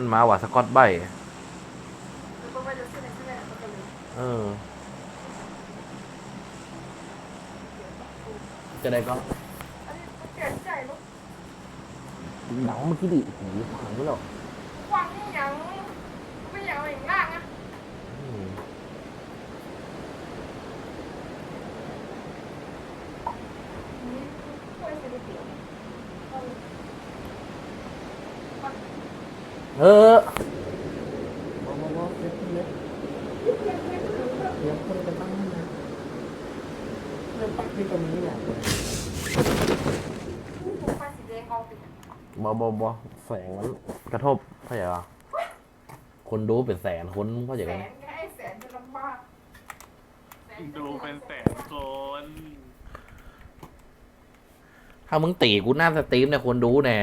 มันมาว่ะสกอตไบแล้วก็ว่าจะซื้ออะไรซื้ออะไรมันก็เลยเออ จะได้ก็อันนี้มันเปลี่ยนใจลูกหนังเมื่อกี้ดิหูขังไม่หรอกวางนี่ยังไม่อยากเอาอย่างล่างนะอืมอืมช่วยซื้อก๋วยเตี๋ยวเอา เออบอบอกบอกเดี๋ยวขึ้นเลยเพียงเพียงถือแบบเดี๋ยวคนจะตั้งให้นะเริ่มปักรงนี้แหละผู้ผมไปสีแดงเอาไปเนี่ยบอบอบอแสงมันกระทบเข้าใจปะคนดูเป็นแสนคนเข้าใจแสกันนแค่แสนจะลำบากดูเป็นแสนคน ถ้ามึงตีกูหน้าสตรีมเนี่ยคนดูแน่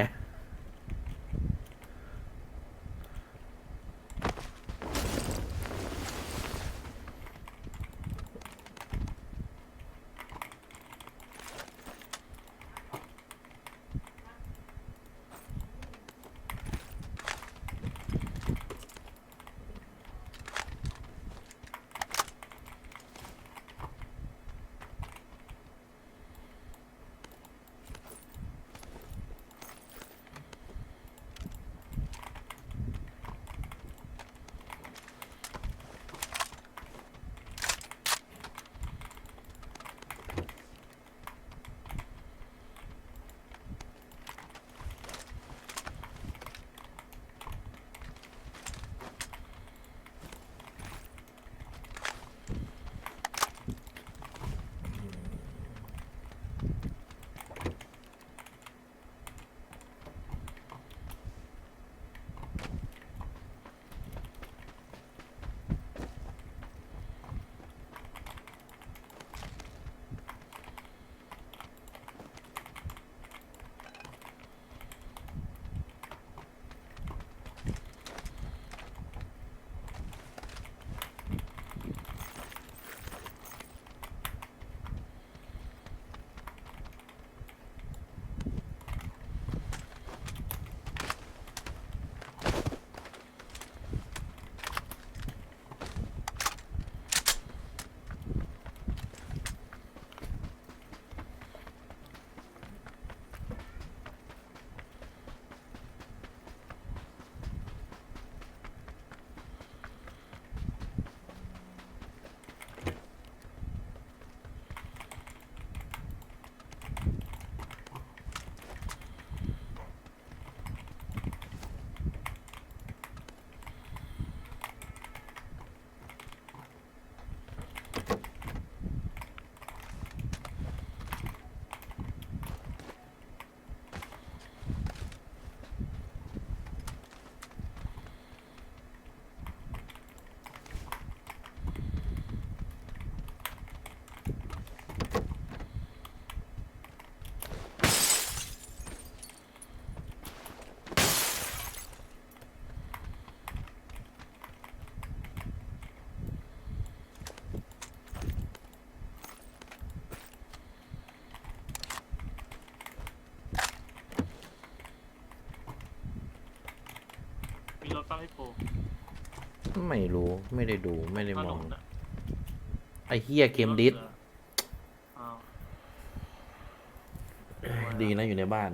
ให้โปรไม่รู้ไม่ได้ดูไม่ได้ถมนองนอะไอ้เฮียเกมดิสอ้าวดีนะอยู่ในบ้าน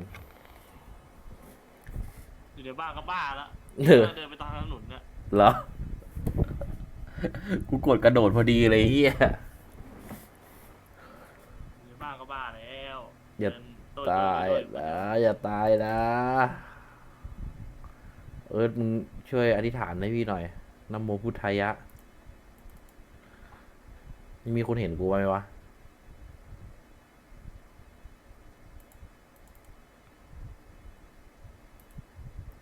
อยู่ในบ้านก็บ้าละเออ เดินไปตามถนนเนี่ยเหรอ กูกดกระโดดพอดีเลยเฮีย อยู่ในบ้านก็บ้าแล้วอย่า เดินโดตายโดโดนะอย่าตายนะ เอิร์ธมึงช่วยอธิษฐานให้พี่หน่อยนะโมพุทธายะ มีคนเห็นกูไหมวะ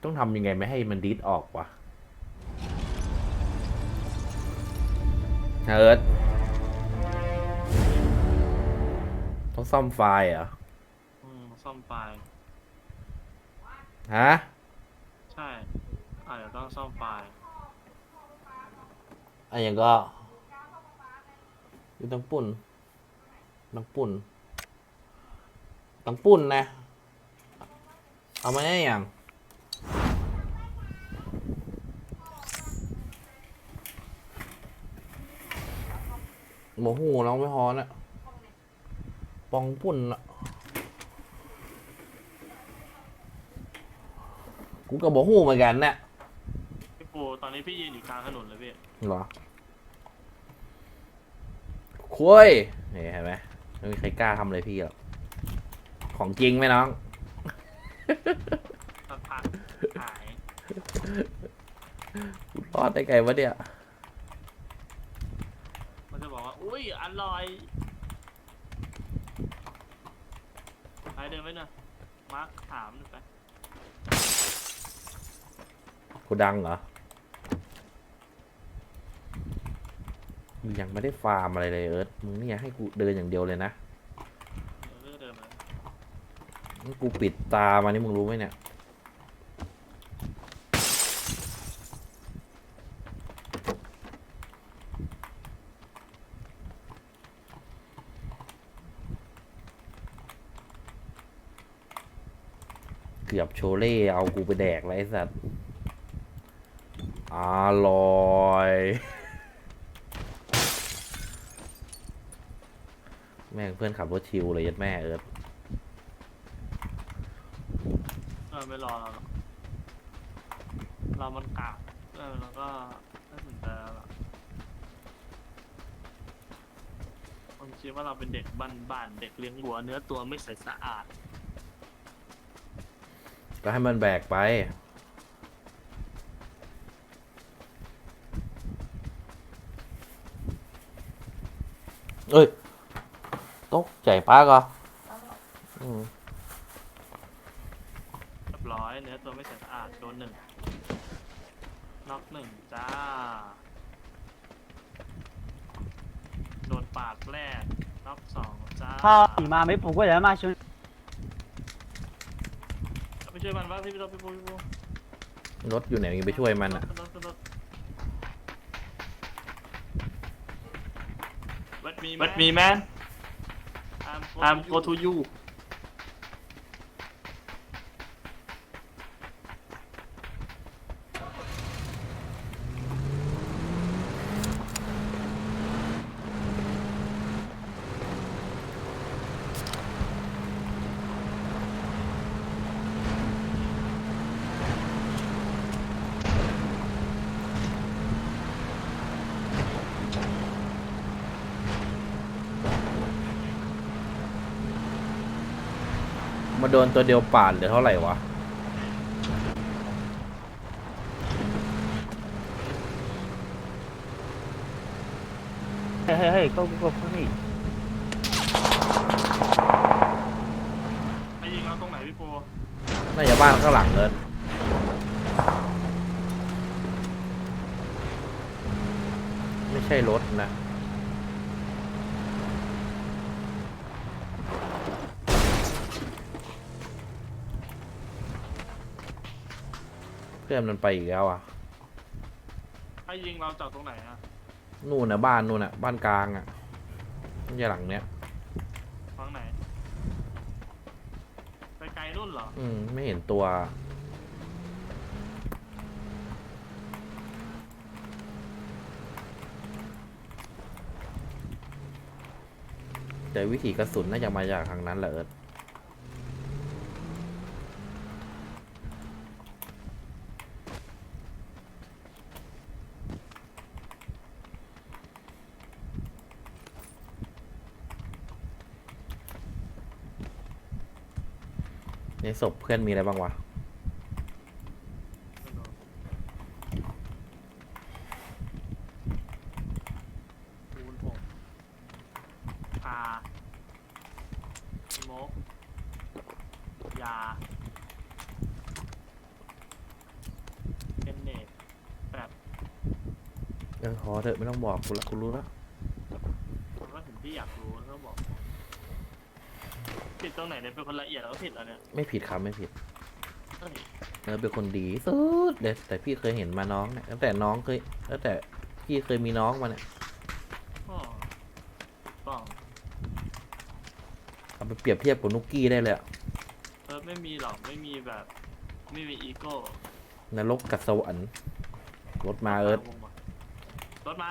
ต้องทำยังไงไม่ให้มันดีดออกวะเอิร์ธต้องซ่อมไฟล์เหรอ อืมซ่อมไฟล์ฮะใช่อาจจะ ต้องซ่อมไฟล์อันย่งก็ยูตังปุ่นตังปุ่นตังปุ่นนะ เอามาได้ยังโมหูน้องไม่ฮอนอะปองปุ่นอะกูกับโมหูเหมือนกันเนี่ย ปูตอนนี้พี่ยืนอยู่กลางถนนเลยพี่เหรอคุยนี่เห็นไหมไม่มีใครกล้าทำเลยพี่หรอกของจริงไหมน้อง สักพักหายรอดได้ไงวะเนี่ย มันจะบอกว่า อุ้ยอร่อยไปเดินไปหน่อยมาร์คถามหน่อยไปกูดังเหรอ ยังไม่ได้ฟาร์มอะไรเลยเอิร์ธมึงนี่ยให้กูเดินอย่างเดียวเลยนะเดินเดินมานี่กูปิดตามานี่มึงรู้ไหมเนี่ย เกือบโชเล่เอากูไปแดกแล้วไอ้สัตว์อร่อย แม่งเพื่อนขับรถชิวเลยยัดแม่เอิร์ธเออไม่รอเราหรอกเรามันกากเออแล้วก็ไม่สนใจแล้วล่ะผมคิดว่าเราเป็นเด็กบ้านๆเด็กเลี้ยงวัวเนื้อตัวไม่ใสสะอาด ก็ให้มันแบกไป เอ้ย กใจป้าก็อืมร้อยเนื้อตัวไม่สะอาดโดนหนึ่งน็อกหนึ่งจ้า โดนปาดแรกน็อกสองจ้าถ้าผีมาไม่ผมก็จะมาช่วยไปช่วยมันวะพี่พี่พี่พี่รถอยู่ไหนมึงไปช่วยมันอะ รถรถบัดมีวัดมีแมน I'm go to you ดนตัวเดียวป่านเหลือเท่าไหร่วะ เฮ้ยเฮ้ยเฮ้ยก็ก็นี่ไปยิงเราตรงไหนพี่โปน่าจะบ้านข้างหลังเลยไม่ใช่รถนะ เพื่อนมันไปอีกแล้วอะให้ยิงเราจากตรงไหนอะนู่นนะบ้านนู่นน่ะบ้านกลางอะไม่ใช่หลังเนี้ยฝั่งไหน ไปไกลรุ่นเหรอ อืมไม่เห็นตัว แต่วิถีกระสุนน่าจะมาจากทางนั้นแหละเอิร์ธ ในศพเพื่อนมีอะไรบ้างวะคูณหกพาสโมกยา เป็นเนตแบบเออพอเถอะไม่ต้องบอกกูละกูรู้แล้ว ผมก็ถึงที่อยากรู้แล้วก็บอก ผิด ตรงไหนเนี่ยเป็นคนละเอียดแล้วก็ผิดแล้วเนี่ยไม่ผิดครับไม่ผิดเอ้ยเออเป็นคนดีที่สุดเด็แต่พี่เคยเห็นมาน้องเนี่ยตั้งแต่น้องเคยตั้งแต่พี่เคยมีน้องมาเนี่ยอ๋อต้องเอาไปเปรียบเทียบกับนุกกี้ได้เลยอะเออไม่มีหรอกไม่มีแบบ ไม่มีอีโก้นรกกับสวรรค์รถมาเอิร์ธรถมา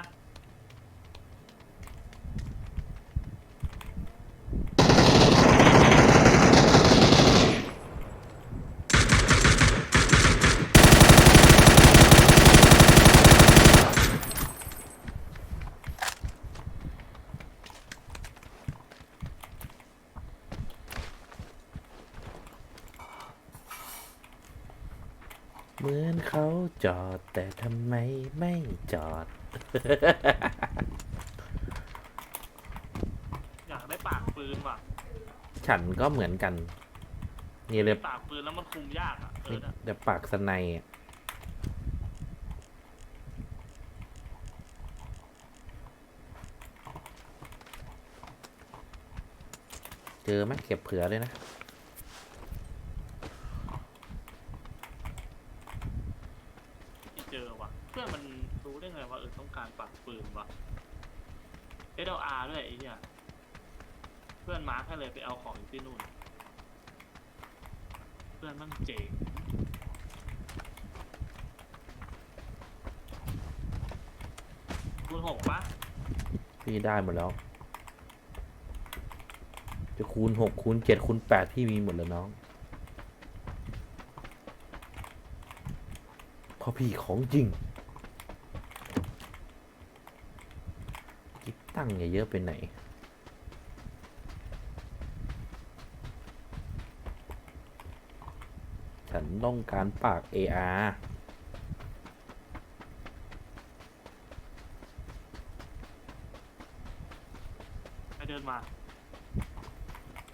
จอด แต่ทำไมไม่จอด อยากได้ปากปืนว่ะฉันก็เหมือนกัน นี่เลยปากปืนแล้วมันคุมยากอะเออนะแต่ปากสไนยอะเจอไหมเก็บเผื่อเลยนะ ไม่เจอว่ะ เพื่อนมันรู้ได้ไงว่าเออต้องการปากปืนว่ะ SLR ด้วยไอ้เหี้ยเพื่อนมาร์คให้เลยไปเอาของอยู่ที่นู่น เพื่อนมันเจ๋งคูณหกปะ พี่ ได้หมดแล้ว จะคูณหกคูณเจ็ดคูณแปดพี่มีหมดแล้วน้องเพราะพี่ของจริงกิ๊ตั้งเยอะไปไหนฉันต้องการปาก AR ไปเดิน มา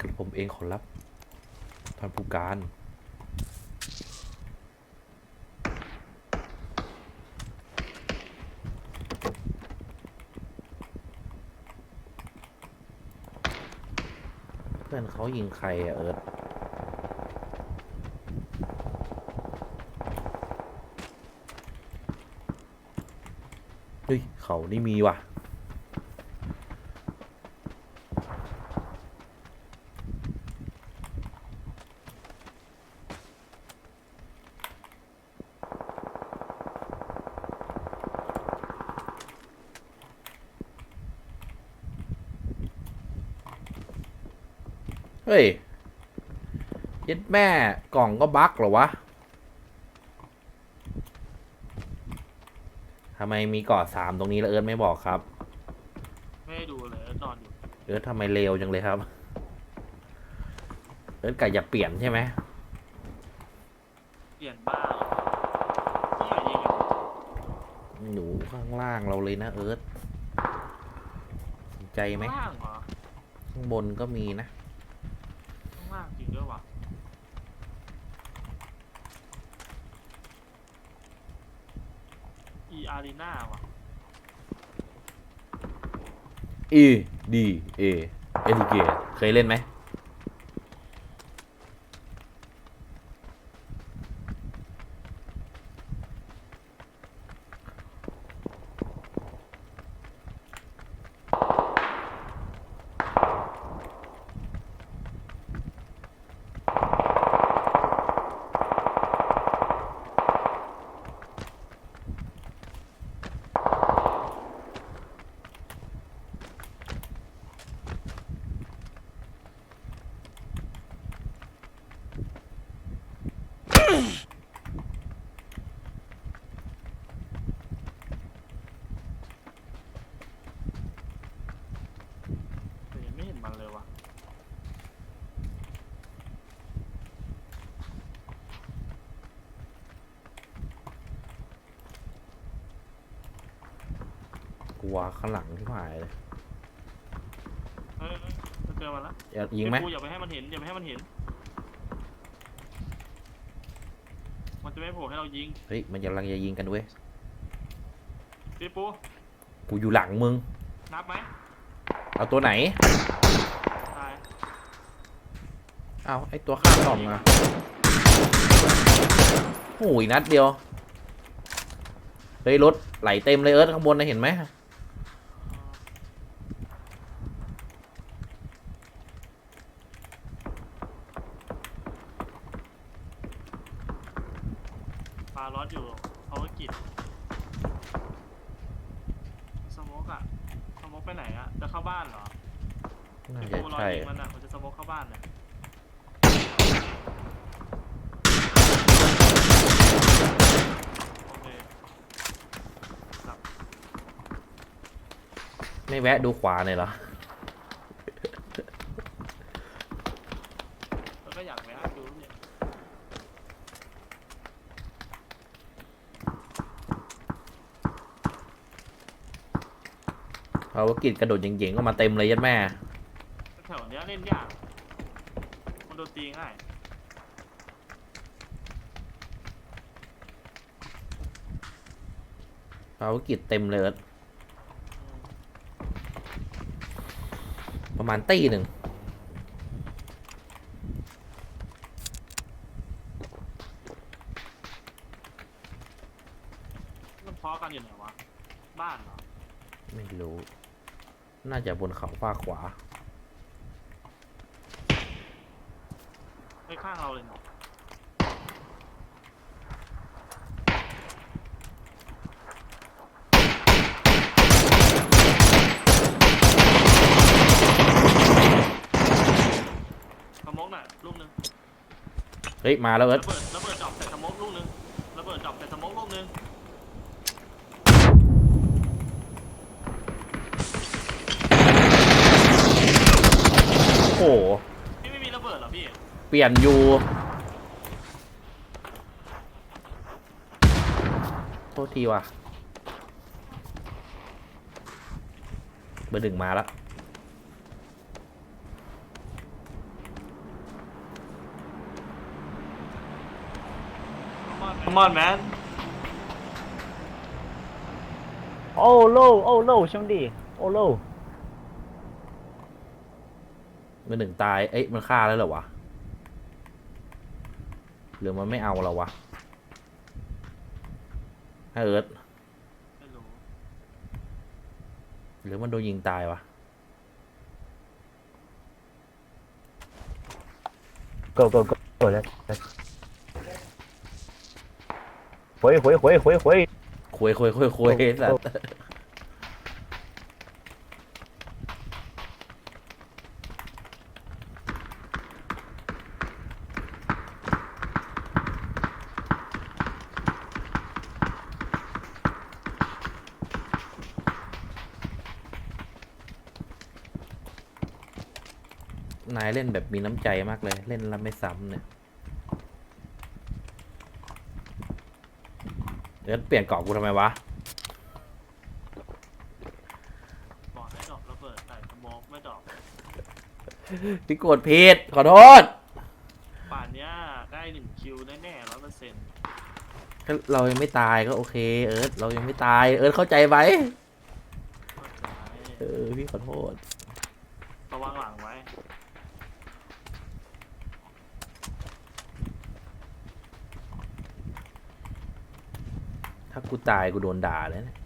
กับผมเองขอรับท่านผู้การ เพื่อนเขายิงใครอะเอิร์ธเฮ้ย เขานี่มีว่ะ ฮ้ยเย็ดแม่กล่องก็บั๊กเหรอวะทำไมมีเกาะสามตรงนี้แล้วเอิร์ธไม่บอกครับ ไม่ได้ดูเลยนอนอยู่เอิร์ธทำไมเลวจังเลยครับ เอิร์ธกะอยากเปลี่ยนใช่ไหมเปลี่ยนบ้าเหรอต้องไหนยิงอะหนูข้างล่างเราเลยนะเอิร์ธสนใจไหมข้างล่างเหรอข้างบนก็มีนะ ข้างล่างจริงด้วยว่ะ ด้าว่ะ E D A เอทีเกเคยเล่นไหม กลัวข้างหลังที่หายเลยเฮ้ยเฮ้ยเจอมันแล้วอยากยิงไหมกูอย่าไปให้มันเห็นอย่าไปให้มันเห็น มันจะไม่โผล่ให้เรายิงเฮ้ย มันกำลังจะยิงกันเว้ย พี่ปูกูอยู่หลังมึง นับไหมเอาตัวไหน ตายเอาไอตัวข้างกล่องอะโอ้ยนัดเดียว เฮ้ยรถไหลเต็มเลยเอิร์ธข้างบนนะเห็นไหม ไม่แวะดูขวาเลยเหรอเรนก็ากไปนั่ดูเนี่ยภาวกิจกระโดดเย่งๆก็มาเต็มเลยยัดแม่ แถวเนี้ยเล่นยาก มันโดนตีง่ายเราวกิจเต็มเลยเอิ ประมาณตีหนึ่งมันเพาะกันอยู่ไหนวะ บ้านเหรอ ไม่รู้ น่าจะบนเขาฝากขวา ไปข้างเราเลยเนาะ สมกน่ะลูกหนึง เฮ้ยมาแล้วเอิร์ธระเบิดระเบิดจอบใส่สมกลูกหนึงระเบิดจอบใส่สมกลูกหนึงโอ้โหพี่ไม่มีระเบิดเหรอพี่เปลี่ยนอยู่โทษทีว่ะเบอร์หนึ่งมาแล้ว Come on man โอ้โลโอ้โล兄弟โอ้โลเบอร์หนึ่งตาย เอ้ยมันฆ่าแล้วเหรอวะ หรือมันไม่เอาเราวะให้เอิร์ธไม่รู้หรือมันโดนยิงตายวะ go go go go หวยหวยหวยหวหวยคุยคุยคุนายเล่นแบบมีน้ำใจมากเลย เล่นแล้วไม่ซ้ำเนี่ย เดี๋ยวเปลี่ยนเกาะกูทำไมวะ บอกให้ดอกระเบิดใส่สโมกไม่ดอกพี่กดผิด ขอโทษ ป่านเนี้ยได้หนึ่งคิวแน่ๆร้อยเปอร์เซ็นต์ก็เรายังไม่ตายก็โอเค เอิร์ธเรายังไม่ตาย เอิร์ธเข้าใจไหม เออ พี่ขอโทษ ระวังหลังไว้ ถ้า กูตายกูโดนด่าเลยนะ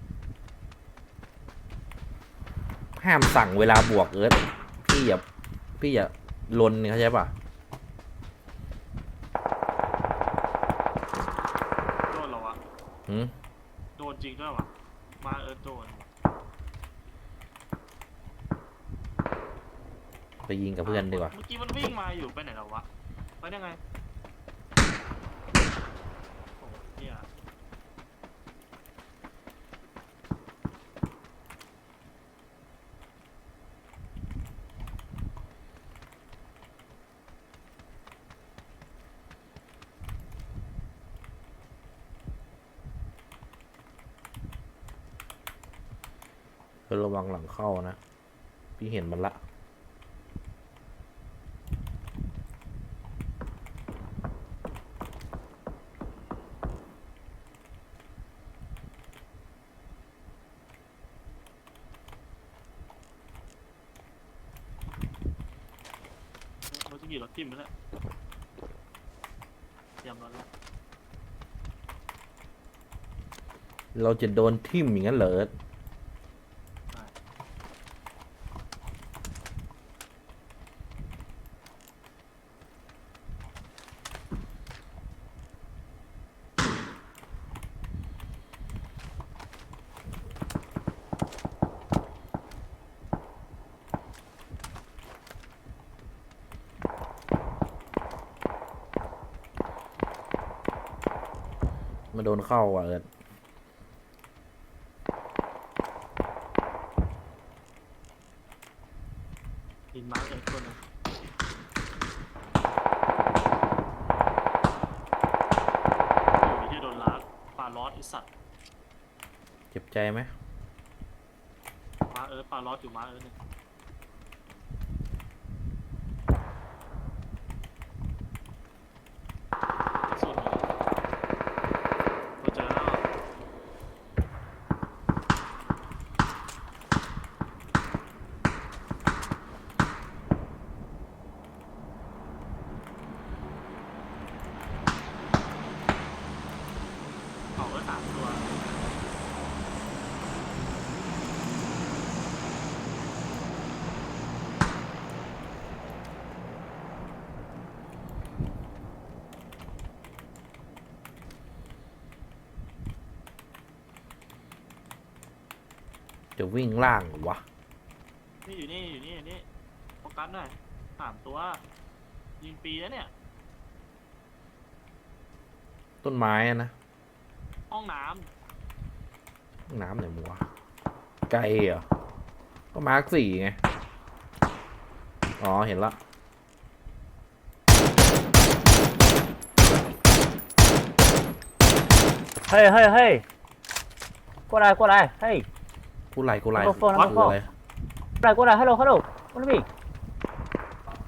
ห้ามสั่งเวลาบวกเอิร์ธพี่อย่าพี่อย่าลนเนี่ยเข้าใจปะโดนเหรอวะหืมโดนจริงด้วยวะมาเออโดนไปยิงกับเพื่อนดีกว่า เมื่อกี้มันวิ่งมาอยู่ไปไหนแล้ววะไปได้ไง โอ้เหี้ย เออระวังหลังเข้านะ พี่เห็นมันละรถจะกี่รถทิ่มไปแล้วเตรียมรถแล้วเราจะโดนทิ่มอย่างนั้นเหรอ เอิร์ธมาโดนเข้าอะเอิร์ธดินมาร์กเลยคนหนึงโอ้ยที่โดนลากป่าลอสไอสัตว์เจ็บใจไหมปมาเอิร์ธปลาลอสอยู่มาเอิร์ธหนึ่งสุดเลยเราเจอแล้ว เขาก็สามตัว จะ วิ่งล่างหรอวะ นี่อยู่นี่อยู่นี่อยู่นี่โฟกัสหน่อยสามตัว ยิงปีแล้วเนี่ย ต้นไม้อะนะห้องน้ห้องน้ำไหนมัวไกลเหรอ ก็มาร์คสี่ไง อ๋อ เห็นละ เฮ้ยเฮ้ยเฮ้ยกูอะไรกูอะไรเฮ้ย กูไหลกูไหลโฟนโฟน ไรกูไรฮัลโหลฮัลโหลคนละมี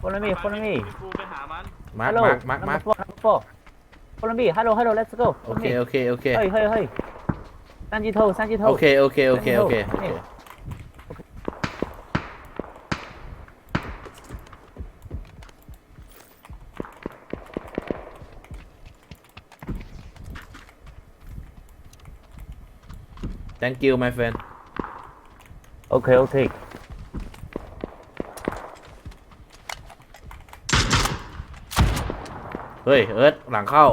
คนละมีคนละมีกูไปหามันมาฮัลร์โหลคมาร์คมาร์คมาร์คโฟคนละมีฮัลโหลฮัลโหล let's go โอเคโอเคโอเคเฮ้ยเฮ้ยเฮ้ยซันจิโทซันจิโท โอเคโอเคโอเคโอเคโอเค thank you my friend โอเคโอเคเฮ้ยเอิร์ธหลังเข้า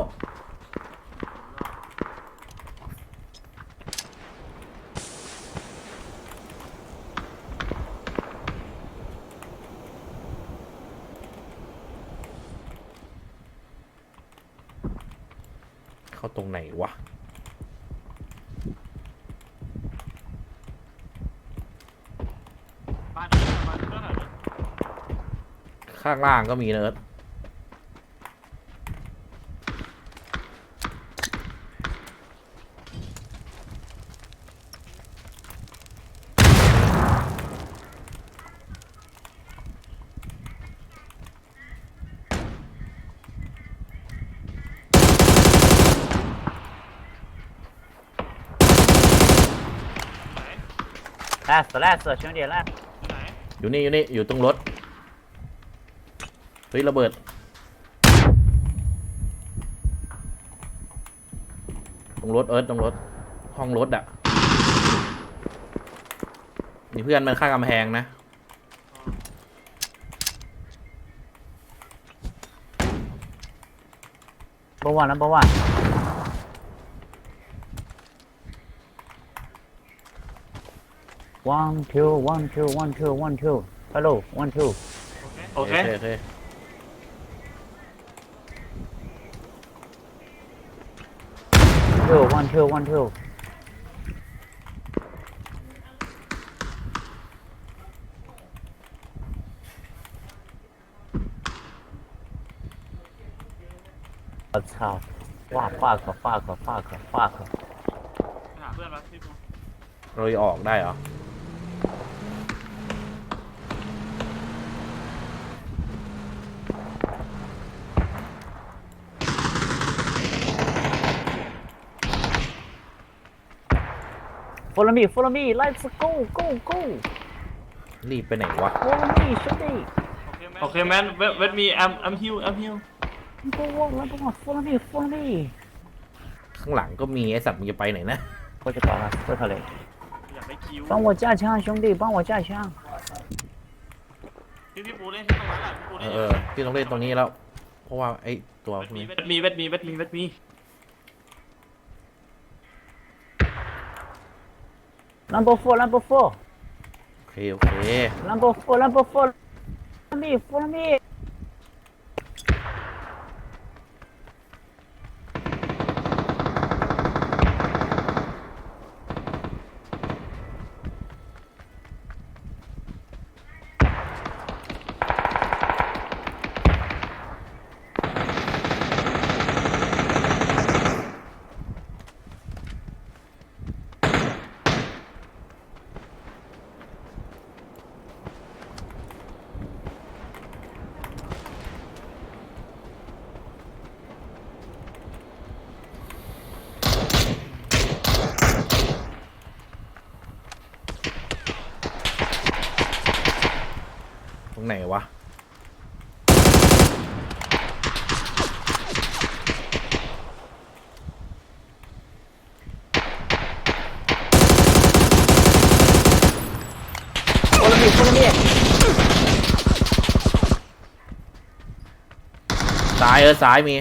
เข้าตรงไหนวะ บ้านนี้มาก็หน่อยดิ ข้างล่างก็มีนะเอิร์ธไหน last last 兄弟 last ไหนอยู่นี่อยู่นี่อยู่ตรงรถเฮ้ยระเบิด ตรงรถเอิร์ธตรงรถ ห้องรถอะนี่เพื่อนมันข้างกำแพงนะ number one number one one two one two one two one two hello one two โอเค โอเค hill, one hill, one hill. Let's have. Fuck, fuck, fuck, fuck, fuck, fuck. หาเพื่อนมาที่กู โรยออกได้เหรอ follow me follow me let's go go go รีบไปไหนวะ follow me 兄弟โอเคแมนเวทเวทมีแอมแอมฮิวแอมฮิว number one number one follow me follow me ข้างหลังก็มีไอสัตว์มึงจะไปไหนนะ 过去搞了过去了 อยากได้คิว 帮我架枪兄弟帮我架枪 พี่พี่ปูเล่นที่ตรงนั้นแหละพี่ปู เอ เล่น อเออพี่ต้องเล่นตรงนี้แล้ว เพราะว่าไอตัว เว พ ท วก มี นี้ เวทมีเวทมีเวทมีเวทมี number four number four โอเค โอเค number four number four follow me follow me โอ้ละมีโอ้ละมีซ้ายเออซ้ายมี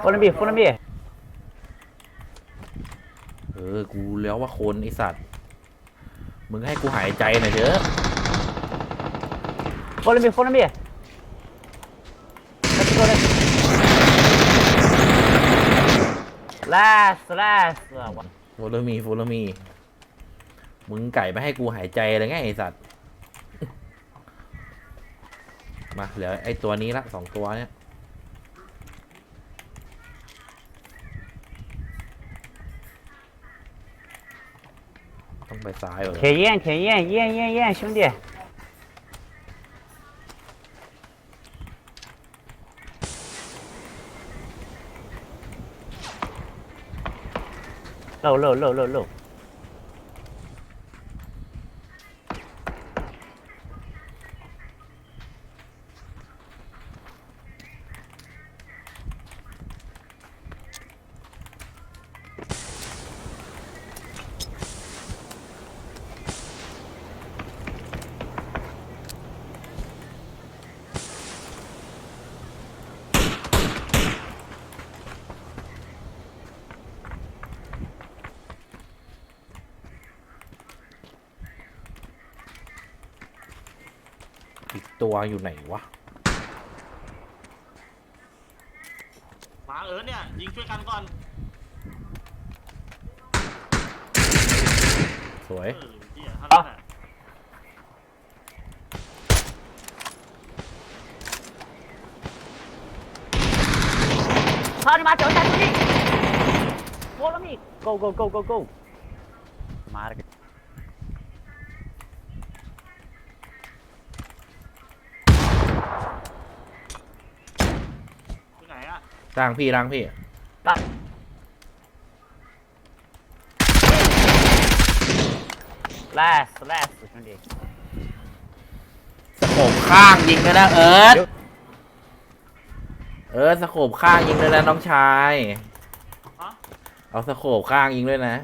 โอ้ละมีโอ้ละมีเออ กูแล้วว่าคนไอสัตว์ มึงให้กูหายใจหน่อยเถอะโอ้ละมีโอ้ละมี Let's go let's last last โฟลมีโฟลมี มึงไก่ไม่ให้กูหายใจเลยไงไอสัตว์ มาเหลือไอตัวนี้ละสองตัวเนี้ย ต้องไปซ้ายเหรอ 铁焰铁焰焰焰焰兄弟漏漏漏漏漏 วางอยู่ไหนวะมาเออเนี่ยยิงช่วยกันก่อนสวย เออเหี้ยเท่าและเข้านี่โมแล้ตัวนี้โคตรมี go go go go go มาเลย ร่างพี่ร่างพี่ตัดแลสแลสนั่นเองสโคบข้างยิงเลยนะเอิร์ธเอิร์ธสโคบข้างยิงเลยนะน้องชาย เอาสโคบข้างยิงด้วยนะ